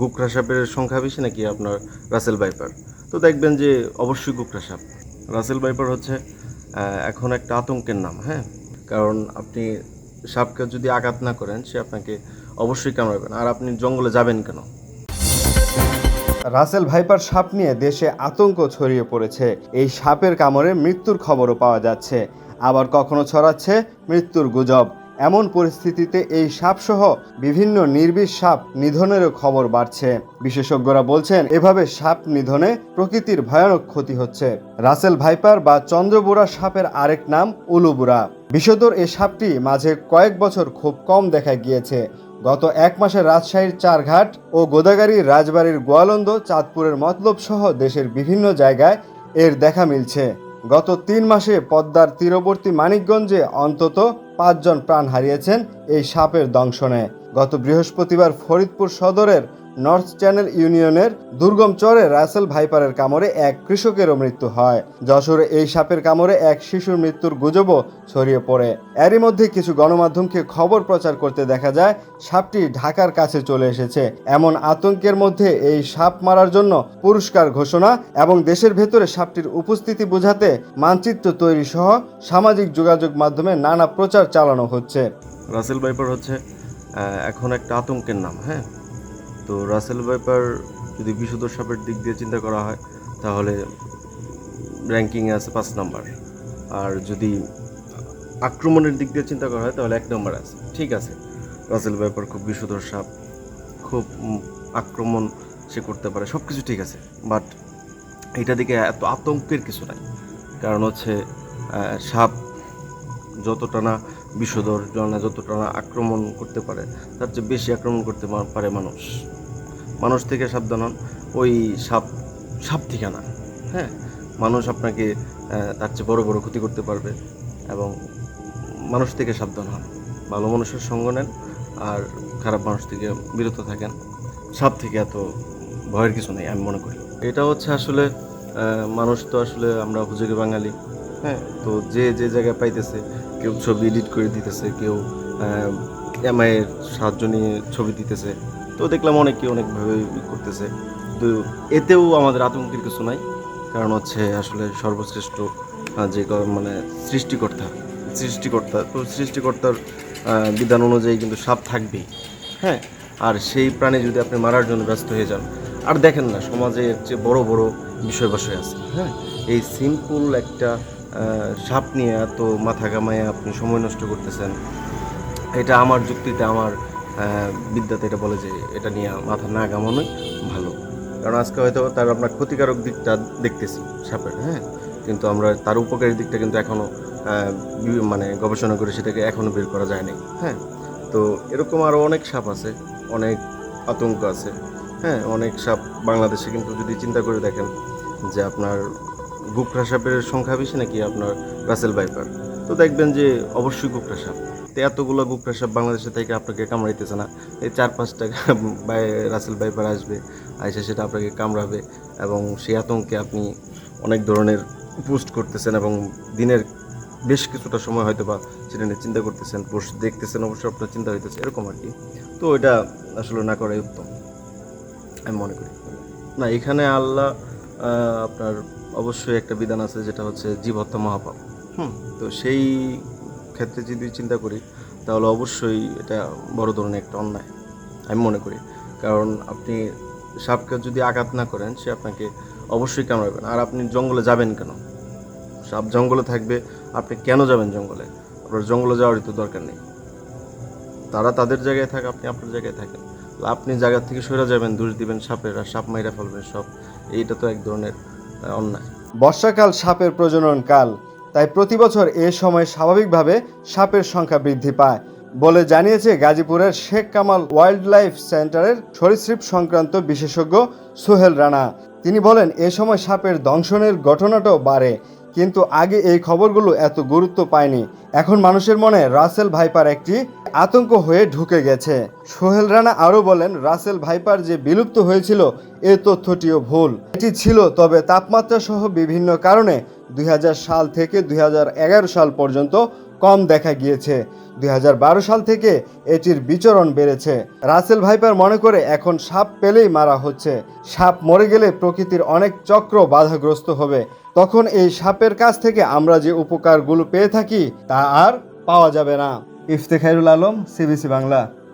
গুকরা সাপের সংখ্যা বেশি নাকি আপনার রাসেল ভাইপার? তো দেখবেন যে অবশ্যই গুকরা সাপ। রাসেল ভাইপার হচ্ছে এখন একটা আতঙ্কের নাম হ্যাঁ? কারণ আপনি সাপকে যদি আঘাত না করেন, সে আপনাকে অবশ্যই কামড়াবেন আর আপনি জঙ্গলে যাবেন কেন? রাসেল ভাইপার সাপ নিয়ে দেশে আতঙ্ক ছড়িয়ে পড়েছে। এই সাপের কামড়ে মৃত্যুর খবরও পাওয়া যাচ্ছে। আবার কখনো ছড়াচ্ছে মৃত্যুর গুজব। এমন পরিস্থিতিতে এই সাপসহ বিভিন্ন নির্বিষ সাপ নিধনেরও খবর বাড়ছে। বিশেষজ্ঞরা বলছেন, এভাবে সাপ নিধনে প্রকৃতির ভয়ানক ক্ষতি হচ্ছে। রাসেল ভাইপার বা চন্দ্রবুড়া সাপের আরেক নাম উলুবুড়া বিষধর এই সাপটি মাঝে কয়েক বছর খুব কম দেখা গিয়েছে। গত এক মাসে রাজশাহীর চারঘাট ও গোদাগাড়ির রাজবাড়ির গোয়ালন্দ, চাঁদপুরের মতলব সহ দেশের বিভিন্ন জায়গায় এর দেখা মিলছে। গত তিন মাসে পদ্মার তীরবর্তী মানিকগঞ্জে অন্তত পাঁচজন প্রাণ হারিয়েছেন এই সাপের দংশনে। গত বৃহস্পতিবার ফরিদপুর সদরের নর্থ চ্যানেল ইউনিয়নের দুর্গম চরে রাসেল ভাইপারের কামড়ে এক কৃষকেরও মৃত্যু হয়। যশোরে এই সাপের কামড়ে এক শিশুর মৃত্যুর গুজবও ছড়িয়ে পড়ে। এরই মধ্যে কিছু গণমাধ্যমকে খবর প্রচার করতে দেখা যায়, সাপটি ঢাকার কাছে চলে এসেছে। এমন আতঙ্কের মধ্যে এই সাপ মারার জন্য পুরস্কার ঘোষণা এবং দেশের ভেতরে সাপটির উপস্থিতি বোঝাতে মানচিত্র তৈরি সহ সামাজিক যোগাযোগ মাধ্যমে নানা প্রচার চালানো হচ্ছে। রাসেল ভাইপার হচ্ছে এখন একটা আতঙ্কের নাম হ্যাঁ? তো রাসেল ভাইপার যদি বিশুদ্ধ সাপের দিক দিয়ে চিন্তা করা হয়, তাহলে র্যাঙ্কিংয়ে আছে পাঁচ নাম্বার। আর যদি আক্রমণের দিক দিয়ে চিন্তা করা হয়, তাহলে এক নম্বর আছে। ঠিক আছে, রাসেল ভাইপার খুব বিশুদ্ধ সাপ, খুব আক্রমণ সে করতে পারে সব কিছু ঠিক আছে। বাট এটা দিকে এত আতঙ্কের কিছু নাই। কারণ হচ্ছে সাপ যতটা না বিষধর না যতটা আক্রমণ করতে পারে, তার চেয়ে বেশি আক্রমণ করতে পারে মানুষ। মানুষ থেকে সাবধান হন, ওই সাপ সাপ থেকে না হ্যাঁ? মানুষ আপনাকে তার চেয়ে বড় বড় ক্ষতি করতে পারবে এবং মানুষ থেকে সাবধান হন। ভালো মানুষের সঙ্গ নেন আর খারাপ মানুষ থেকে বিরত থাকেন। সাপ থেকে এত ভয়ের কিছু নেই, আমি মনে করি। এটা হচ্ছে আসলে মানুষ তো আসলে আমরা হুজুগে বাঙালি। হ্যাঁ। তো যে যে জায়গায় পাইতেছে, কেউ ছবি এডিট করে দিতেছে, কেউ এমআইয়ের সাহায্য নিয়ে ছবি দিতেছে। তো দেখলাম অনেকে অনেকভাবে করতেছে। তো এতেও আমাদের আতঙ্কের কিছু নাই। কারণ হচ্ছে আসলে সর্বশ্রেষ্ঠ যে মানে সৃষ্টিকর্তা সৃষ্টিকর্তা, তো সৃষ্টিকর্তার বিধান অনুযায়ী কিন্তু সাপ থাকবেই। হ্যাঁ আর সেই প্রাণী যদি আপনি মারার জন্য ব্যস্ত হয়ে যান, আর দেখেন না সমাজে চেয়ে বড় বড় বিষয় আছে। হ্যাঁ এই সিম্পল একটা সাপ নিয়ে এত মাথা কামায় আপনি সময় নষ্ট করতেছেন, এটা আমার যুক্তিতে আমার বিদ্যাতে এটা বলে যে এটা নিয়ে মাথা না কামানোই ভালো। কারণ আজকে হয়তো তার আপনার ক্ষতিকারক দিকটা দেখতেছি সাপের হ্যাঁ? কিন্তু আমরা তার উপকারী দিকটা কিন্তু এখনও মানে গবেষণা করে সেটাকে এখনও বের করা যায়নি হ্যাঁ? তো এরকম আরও অনেক সাপ আছে, অনেক আতঙ্ক আছে হ্যাঁ? অনেক সাপ বাংলাদেশে কিন্তু যদি চিন্তা করে দেখেন যে আপনার গুকরা সাপের সংখ্যা বেশি নাকি আপনার রাসেল বাইপার তো দেখবেন যে অবশ্যই গুকরা সাপ। তো এতগুলো গুকরা সাপ বাংলাদেশে থেকে আপনাকে কামড়াইতেছে না। এই চার পাঁচটা রাসেল বাইপার আসবে, আইসে সেটা আপনাকে কামড়াবে এবং সেই আতঙ্কে আপনি অনেক ধরনের পোস্ট করতেছেন এবং দিনের বেশ কিছুটা সময় হয়তো বা সেটা নিয়ে চিন্তা করতেছেন, পোস্ট দেখতেছেন অবশ্যই আপনার চিন্তা হইতেছে, এরকম আর কি। তো এটা আসলে না করাই উত্তম, আমি মনে করি। না, এখানে আল্লাহ আপনার অবশ্যই একটা বিধান আছে যেটা হচ্ছে জীব মহাপাপ। হুম? তো সেই ক্ষেত্রে যদি চিন্তা করি, তাহলে অবশ্যই এটা বড় ধরনের একটা অন্যায়, আমি মনে করি। কারণ আপনি সাপকে যদি আঘাত না করেন, সে আপনাকে অবশ্যই কামড়াবেন আর আপনি জঙ্গলে যাবেন কেন? সাপ জঙ্গলে থাকবে, আপনি কেন যাবেন জঙ্গলে? আপনার জঙ্গলে যাওয়ারই তো দরকার নেই। তারা তাদের জায়গায় থাকে, আপনি আপনার জায়গায় থাকেন। আপনি জায়গা থেকে সরে যাবেন, দোষ দিবেন সাপের আর সাপ মাইরা ফেলবেন সব। এইটা তো এক ধরনের অন্যায়। বর্ষাকাল সাপের প্রজনন কাল, তাই প্রতি বছর এ সময় স্বাভাবিকভাবে সাপের সংখ্যা বৃদ্ধি পায় বলে জানিয়েছে গাজীপুরের শেখ কামাল ওয়াইল্ড লাইফ সেন্টারের সরীসৃপ সংক্রান্ত বিশেষজ্ঞ সোহেল রানা। তিনি বলেন, এ সময় সাপের দংশনের ঘটনাটাও বাড়ে। কিন্তু আগে এই খবরগুলো এত গুরুত্ব পায়নি। এখন মানুষের মনে রাসেল ভাইপার একটি আতঙ্ক হয়ে ঢুকে গেছে। সোহেল রানা আরও বলেন, রাসেল ভাইপার যে বিলুপ্ত হয়েছিল, এ তথ্যটিও ভুল। এটি ছিল তবে তাপমাত্রা সহ বিভিন্ন কারণে দুই হাজার সাল থেকে দুই হাজার এগারো সাল পর্যন্ত কম দেখা গিয়েছে। দুই হাজার বারো সাল থেকে এটির বিচরণ বেড়েছে। রাসেল ভাইপার মনে করে এখন সাপ পেলেই মারা হচ্ছে। সাপ মরে গেলে প্রকৃতির অনেক চক্র বাধাগ্রস্ত হবে। তখন এই সাপের কাছ থেকে আমরা যে উপকারগুলো পেয়ে থাকি তা আর পাওয়া যাবে না। ইফতেখাইরুল আলম, সিবিসি বাংলা।